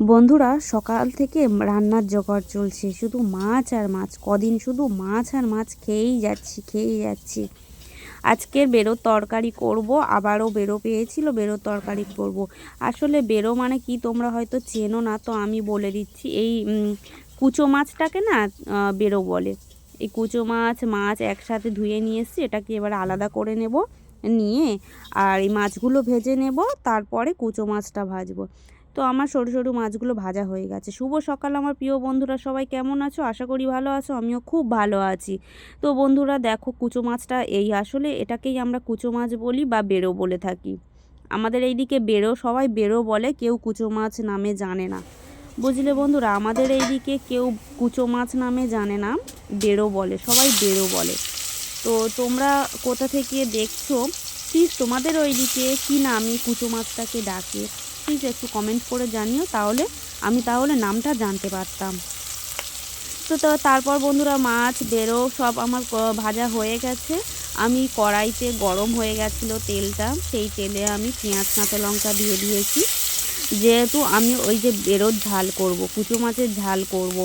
বন্ধুরা, সকাল থেকে রান্নার জোগাড় চলছে। শুধু মাছ আর মাছ, কদিন শুধু মাছ আর মাছ খেয়েই যাচ্ছি খেয়েই যাচ্ছি। আজকের বেরো তরকারি করব, আবারও বেরো পেয়েছিল, বেরো তরকারি করব। আসলে বেরো মানে কি তোমরা হয়তো চেনো না, তো আমি বলে দিচ্ছি, এই কুচো মাছটাকে না বেরো বলে। এই কুচো মাছ মাছ একসাথে ধুয়ে নিয়ে এসেছি, এটাকে এবার আলাদা করে নেব, নিয়ে আর এই মাছগুলো ভেজে নেব, তারপরে কুচো মাছটা ভাজবো। তো আমার সরু সরু মাছগুলো ভাজা হয়ে গেছে। শুভ সকাল আমার প্রিয় বন্ধুরা, সবাই কেমন আছো? আশা করি ভালো আছো, আমিও খুব ভালো আছি। তো বন্ধুরা, দেখো কুচো মাছটা এই আসলে এটাকেই আমরা কুচো মাছ বলি বা বেরো বলে থাকি। আমাদের এইদিকে বেরো, সবাই বেরো বলে, কেউ কুচো মাছ নামে জানে না। বুঝলে বন্ধুরা, আমাদের এইদিকে কেউ কুচো মাছ নামে জানে না, বেরো বলে, সবাই বেরো বলে। তো তোমরা কোথা থেকে দেখছ? প্লিজ তোমাদের ওইদিকে কী নামে কুচো মাছটাকে ডাকে? প্লিজ একটু কমেন্ট করে জানিও, তাহলে আমি তাহলে নামটা জানতে পারতাম। তো তো, তারপর বন্ধুরা মাছ, বেরো, সব আমার ভাজা হয়ে গেছে। আমি কড়াইতে গরম হয়ে গেছিল তেলটা, সেই তেলে আমি পেঁয়াজ, কাঁচা লঙ্কা দিয়ে দিয়েছি। যেহেতু আমি ওই যে বেরোর ঝাল করব, কুচো মাছের ঝাল করব,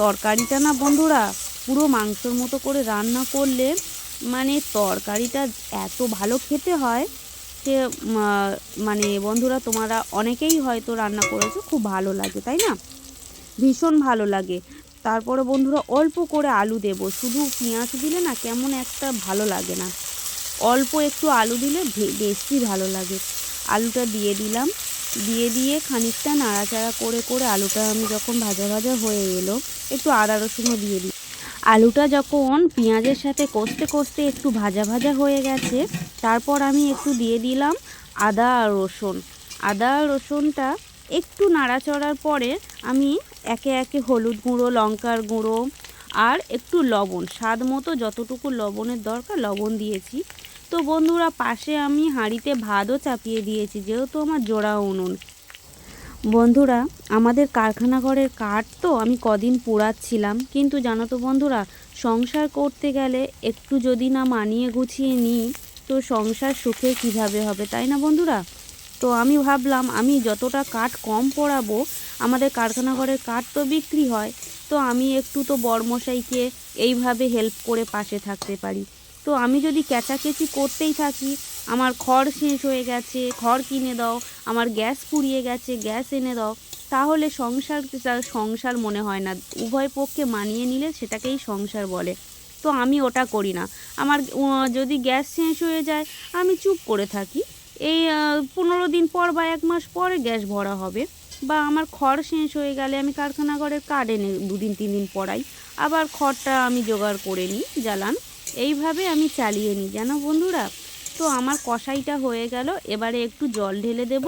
তরকারিটা না বন্ধুরা, পুরো মাংসর মতো করে রান্না করলে মানে তরকারিটা এত ভালো খেতে হয় উম, মানে বন্ধুরা তোমরা অনেকেই হয়তো রান্না করেছ খুব ভালো লাগে তাই না? ভীষণ ভালো লাগে। তারপরে বন্ধুরা অল্প করে আলু দেব শুধু পেঁয়াজ দিলে না কেমন একটা ভালো লাগে না। অল্প একটু আলু দিলে বেশি ভালো লাগে। আলুটা দিয়ে দিলাম। দিয়ে দিয়ে খানিকটা নাড়াচাড়া করে করে আলুটা আমি যখন ভাজা ভাজা হয়ে এলো একটু আদা রসুনও দিয়ে দিই আলুটা যখন পেঁয়াজের সাথে কষতে কষতে একটু ভাজা ভাজা হয়ে গেছে, তারপর আমি একটু দিয়ে দিলাম আদা আর রসুন। আদা আর রসুনটা একটু নাড়াচড়ার পরে আমি একে একে হলুদ গুঁড়ো, লঙ্কার গুঁড়ো আর একটু লবণ, স্বাদ মতো যতটুকু লবণের দরকার লবণ দিয়েছি। তো বন্ধুরা, পাশে আমি হাঁড়িতে ভাতও চাপিয়ে দিয়েছি, যেহেতু আমার জোড়া উনুন। বন্ধুরা, আমাদের কারখানা ঘরের কাঠ তো আমি কদিন পোড়াচ্ছিলাম, কিন্তু জানো তো বন্ধুরা, সংসার করতে গেলে একটু যদি না মানিয়ে গুছিয়ে নিই, তো সংসার সুখে কীভাবে হবে, তাই না বন্ধুরা? তো আমি ভাবলাম, আমি যতটা কাঠ কম পোড়াবো, আমাদের কারখানা ঘরের কাঠ তো বিক্রি হয়, তো আমি একটু তো বড়মশাইকে এইভাবে হেল্প করে পাশে থাকতে পারি। তো আমি যদি ক্যাচাকেচি করতেই থাকি আমার খড় শেষ হয়ে গেছে, খড় কিনে দাও, আমার গ্যাস পুড়িয়ে গেছে, গ্যাস এনে দাও। তাহলে সংসার সংসার মনে হয় না। উভয় পক্ষে মানিয়ে নিলে সেটাকেই সংসার বলে। তো আমি ওটা করি না। আমার যদি গ্যাস শেষ হয়ে যায়, আমি চুপ করে থাকি। এই পনেরো দিন পর বা এক মাস পরে গ্যাস ভরা হবে। বা আমার খড় শেষ হয়ে গেলে আমি কারখানা ঘরের কার্ড এনে দুদিন, তিন দিন পরাই আবার খড়টা আমি জোগাড় করে নিই, জ্বালান। এইভাবে আমি চালিয়ে নিই। জানো বন্ধুরা? তো আমার কষাইটা হয়ে গেল। এবারে একটু জল ঢেলে দেব।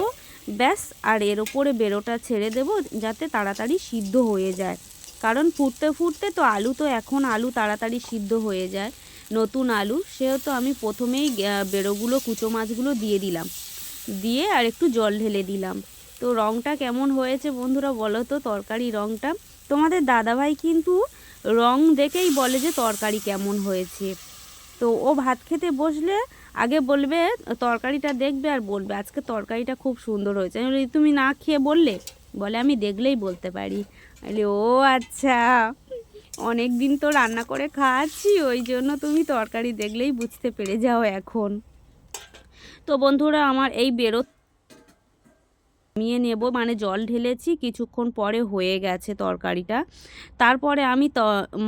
ব্যাস, আর এর ওপরে বেরোটা ছেড়ে দেব যাতে তাড়াতাড়ি সিদ্ধ হয়ে যায়। কারণ ফুটতে ফুটতে তো আলু তো এখন আলু তাড়াতাড়ি সিদ্ধ হয়ে যায়। নতুন আলু, সেহেতু আমি প্রথমেই বেরোগুলো, কুচো মাছগুলো দিয়ে দিলাম। দিয়ে আর একটু জল ঢেলে দিলাম। তো রঙটা কেমন হয়েছে বন্ধুরা বলো তো? তরকারি রঙটা তোমাদের দাদাভাই কিন্তু রং দেখেই বলে যে তরকারি কেমন হয়েছে। তো ও ভাত খেতে বসলে আগে বলবে, তরকারিটা দেখবে আর বলবে, আজকে তরকারিটা খুব সুন্দর হয়েছে। আমি বলি, তুমি না খেয়ে বললে? বলে, আমি দেখলেই বলতে পারি। বলি, ও আচ্ছা অনেক দিন তো রান্না করে খাচ্ছি, ওই জন্য তুমি তরকারি দেখলেই বুঝতে পেরে যাও এখন। তো বন্ধুরা, আমার এই বেরো নামিয়ে নেব। মানে জল ঢেলেছি, কিছুক্ষণ পরে হয়ে গেছে তরকারিটা। তারপরে আমি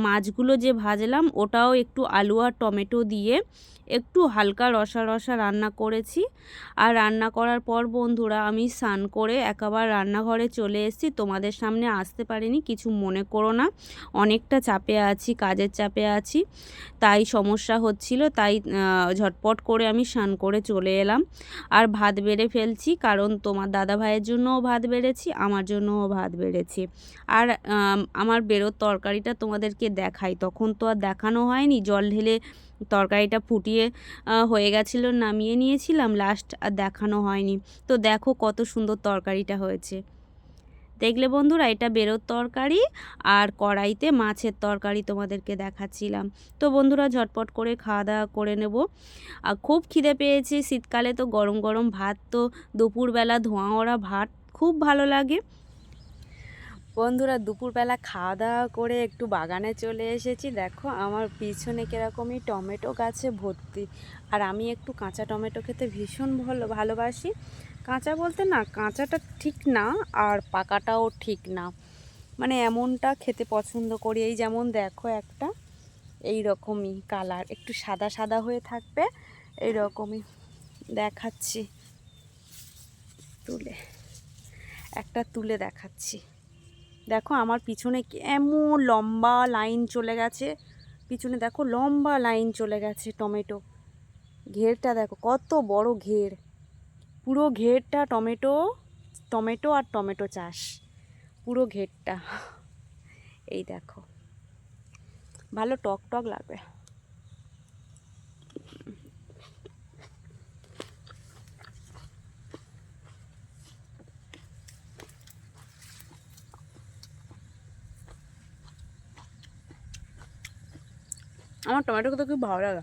মাছগুলো যে ভাজলাম, ওটাও একটু আলু আর টমেটো দিয়ে একটু হালকা রসা রসা রান্না করেছি। আর রান্না করার পর বন্ধুরা, আমি স্নান করে একবার রান্নাঘরে চলে এসেছি। তোমাদের সামনে আসতে পারিনি, কিছু মনে করো না। অনেকটা চাপে আছি, কাজের চাপে আছি। তাই সমস্যা হচ্ছিল, তাই ঝটপট করে আমি স্নান করে চলে এলাম। আর ভাত বেড়ে ফেলছি, কারণ তোমার দাদা ভাইয়ের জন্যও ভাত বেড়েছি, আমার জন্যও ভাত বেড়েছি। আর আমার বেরোর তরকারিটা তোমাদেরকে দেখাই। তখন তো আর দেখানো হয়নি, জল ঢেলে তরকারিটা ফুটিয়ে হয়ে গেছিল, নামিয়ে নিয়েছিলাম লাস্ট আর দেখানো হয়নি। তো দেখো কত সুন্দর তরকারিটা হয়েছে। দেখলে বন্ধুরা, এটা বেরোর তরকারি আর কড়াইতে মাছের তরকারি তোমাদেরকে দেখাচ্ছিলাম। তো বন্ধুরা, ঝটপট করে খাওয়া দাওয়া করে নেব। আর খুব খিদে পেয়েছে, শীতকালে তো গরম গরম ভাত, তো দুপুরবেলা ধোঁয়া ওড়া ভাত খুব ভালো লাগে। বন্ধুরা দুপুরবেলা খাওয়া দাওয়া করে একটু বাগানে চলে এসেছি। দেখো আমার পিছনে কীরকমই টমেটো গাছে ভর্তি। আর আমি একটু কাঁচা টমেটো খেতে ভীষণ ভালো ভালোবাসি। কাঁচা বলতে না, কাঁচাটা ঠিক না আর পাকাটাও ঠিক না। মানে এমনটা খেতে পছন্দ করি। এই যেমন দেখো একটা এই রকমই কালার। একটু সাদা সাদা হয়ে থাকবে এই রকমই দেখাচ্ছি। তুলে, একটা তুলে দেখাচ্ছি। দেখো আমার পিছনে কেমন লম্বা লাইন চলে গেছে। পিছনে দেখো লম্বা লাইন চলে গেছে টমেটো। ঘেরটা দেখো কত বড় ঘের। পুরো ঘেরটা টমেটো টমেটো আর টমেটো চাষ। পুরো ঘেরটা। এই দেখো। ভালো টক টক লাগবে। আমার টমেটো খেতে খুব ভালো লাগে।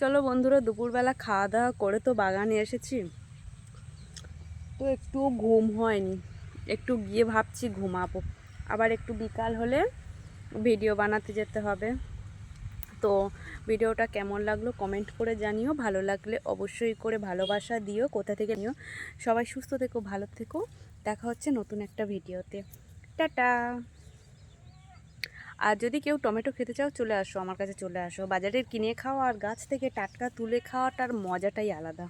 চলো বন্ধুরা, দুপুরবেলা খাওয়া দাওয়া করে তো বাগানে এসেছি। তো একটু ঘুম হয়নি। একটু গিয়ে ভাবছি ঘুমাবো। আবার একটু বিকাল হলে ভিডিও বানাতে যেতে হবে। তো ভিডিওটা কেমন লাগল কমেন্ট করে জানিও। ভালো লাগলে অবশ্যই করে ভালোবাসা দিও। কোথা থেকে নিও? সবাই সুস্থ থেকো, ভালো থেকো। দেখা হচ্ছে নতুন একটা ভিডিওতে। টাটা! আর যদি কেউ টমেটো খেতে চাও, চলে আসো, আমার কাছে চলে আসো। বাজারে কিনে খাওয়া আর গাছ থেকে টাটকা তুলে খাওয়াটার মজাটাই আলাদা।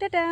টাটা!